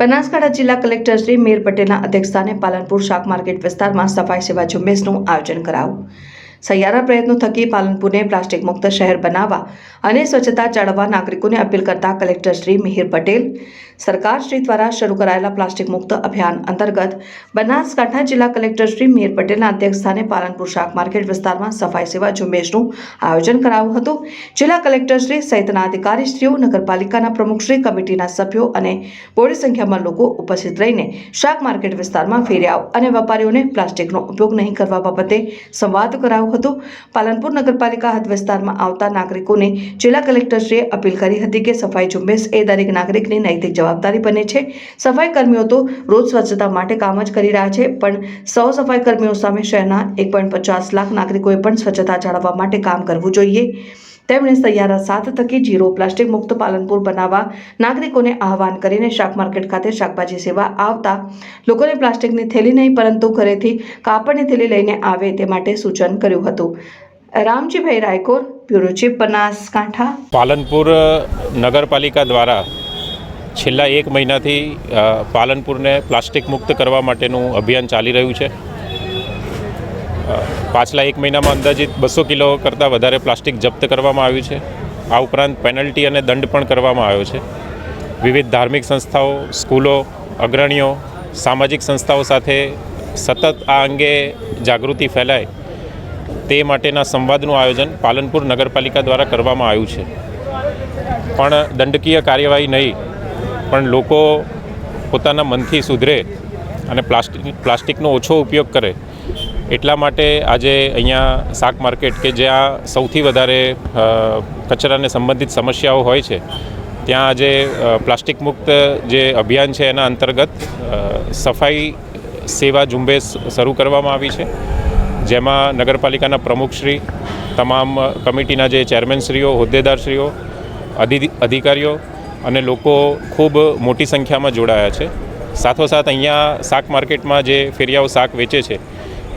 બનાસકાંઠા જિલ્લા કલેક્ટર શ્રી મીર પટેલના અધ્યક્ષસ્થાને પાલનપુર શાક માર્કેટ વિસ્તારમાં સફાઈ સેવા ઝુંબેશનું આયોજન કરાયું. સહિયારા પ્રયત્નો થકી પાલનપુરને પ્લાસ્ટિક મુક્ત શહેર બનાવવા અને સ્વચ્છતા જાળવવા નાગરિકોને અપીલ કરતા કલેક્ટર શ્રી મિહિર પટેલ. સરકાર શ્રી દ્વારા શરૂ કરાયેલા પ્લાસ્ટિક મુક્ત અભિયાન અંતર્ગત બનાસકાંઠા જિલ્લા કલેક્ટર શ્રી મિહિર પટેલના અધ્યક્ષસ્થાને પાલનપુર શાક માર્કેટ વિસ્તારમાં સફાઈ સેવા ઝુંબેશનું આયોજન કરાયું હતું. જિલ્લા કલેક્ટર શ્રી સહિતના અધિકારીશ્રીઓ, નગરપાલિકાના પ્રમુખશ્રી કમિટીના સભ્યો અને બોડી સંખ્યામાં લોકો ઉપસ્થિત રહીને શાક માર્કેટ વિસ્તારમાં ફેર્યા અને વેપારીઓને પ્લાસ્ટિકનો ઉપયોગ નહીં કરવા બાબતે સંવાદ કરાયો. હતો. પાલનપુર નગરપાલિકા હદ વિસ્તારમાં આવતા નાગરિકોને જિલ્લા કલેક્ટરશ્રીએ અપીલ કરી હતી કે સફાઈ ઝુંબેશ એ દરેક નાગરિકની નૈતિક જવાબદારી બને છે. સફાઈ કર્મીઓ તો રોજ સ્વચ્છતા માટે કામ જ કરી રહ્યા છે, પણ સૌ સફાઈ કર્મીઓ સામે શહેરના એક પોઈન્ટ પચાસ લાખ નાગરિકોએ પણ સ્વચ્છતા જાળવવા માટે કામ કરવું જોઈએ. તેમણે સૈયારા સાત થકી જીરો પ્લાસ્ટિક મુક્ત પાલનપુર બનાવવા નાગરિકોને આહવાન કરીને શાક માર્કેટ ખાતે શાકભાજી સેવા આવતા લોકોને પ્લાસ્ટિકની થેલી નહીં, પરંતુ ઘરેથી કાપડની થેલી લઈને આવે તે માટે સૂચન કર્યું હતું. Ramjibhai Raykor, bureau chief Banaskantha. Palanpur નગરપાલિકા દ્વારા છેલ્લા એક મહિનાથી પાલનપુરને પ્લાસ્ટિક મુક્ત કરવા માટેનું અભિયાન ચાલી રહ્યું છે. પાછલા એક મહિનામાં અંદાજિત બસો કિલો કરતાં વધારે પ્લાસ્ટિક જપ્ત કરવામાં આવ્યું છે. આ ઉપરાંત પેનલ્ટી અને દંડ પણ કરવામાં આવ્યો છે. વિવિધ ધાર્મિક સંસ્થાઓ, સ્કૂલો, અગ્રણીઓ, સામાજિક સંસ્થાઓ સાથે સતત આ અંગે જાગૃતિ ફેલાય તે માટેના સંવાદનું આયોજન પાલનપુર નગરપાલિકા દ્વારા કરવામાં આવ્યું છે. પણ દંડકીય કાર્યવાહી નહીં, પણ લોકો પોતાના મનથી સુધરે અને પ્લાસ્ટિક, પ્લાસ્ટિકનો ઓછો ઉપયોગ કરે એટલા માટે આજે અહીંયા શાક માર્કેટ કે જ્યાં સૌથી વધારે કચરાને સંબંધિત સમસ્યાઓ હોય છે, ત્યાં આજે પ્લાસ્ટિક મુક્ત જે અભિયાન છે એના અંતર્ગત સફાઈ સેવા ઝુંબેશ શરૂ કરવામાં આવી છે. જેમાં નગરપાલિકાના પ્રમુખશ્રી તમામ કમિટીના જે ચેરમેનશ્રીઓ હોદ્દેદારશ્રીઓ અધિ, અધિકારીઓ અને લોકો ખૂબ મોટી સંખ્યામાં જોડાયા છે. સાથોસાથ અહીંયા શાક માર્કેટમાં જે ફેરિયાઓ શાક વેચે છે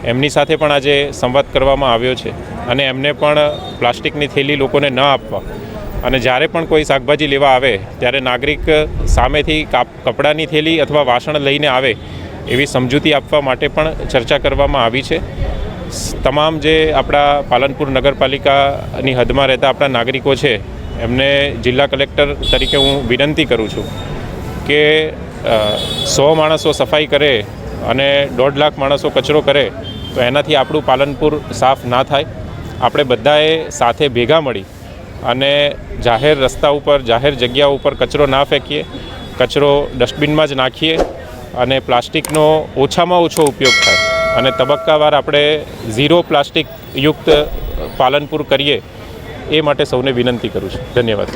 એમની સાથે પણ આજે સંવાદ કરવામાં આવ્યો છે અને એમને પણ પ્લાસ્ટિકની થેલી લોકોને ન આપવા. અને જ્યારે પણ કોઈ શાકભાજી લેવા આવે, ત્યારે નાગરિક સામેથી કાપ, કપડાની થેલી અથવા વાસણ લઈને આવે એવી સમજૂતી આપવા માટે પણ ચર્ચા કરવામાં આવી છે. તમામ જે આપણા પાલનપુર નગરપાલિકાની હદમાં રહેતા આપણા નાગરિકો છે, એમને જિલ્લા કલેક્ટર તરીકે હું વિનંતી કરું છું કે સો માણસો સફાઈ કરે અને દોઢ લાખ માણસો કચરો કરે, તો એનાથી આપણું પાલનપુર સાફ ના થાય. આપણે બધાએ સાથે ભેગા મળી અને જાહેર રસ્તા ઉપર, જાહેર જગ્યા ઉપર કચરો ના ફેંકીએ, કચરો ડસ્ટબિનમાં જ નાખીએ અને પ્લાસ્ટિકનો ઓછામાં ઓછો ઉપયોગ થાય. અને તબક્કાવાર આપણે ઝીરો પ્લાસ્ટિક યુક્ત પાલનપુર કરીએ, એ માટે સૌને વિનંતી કરું છું. ધન્યવાદ.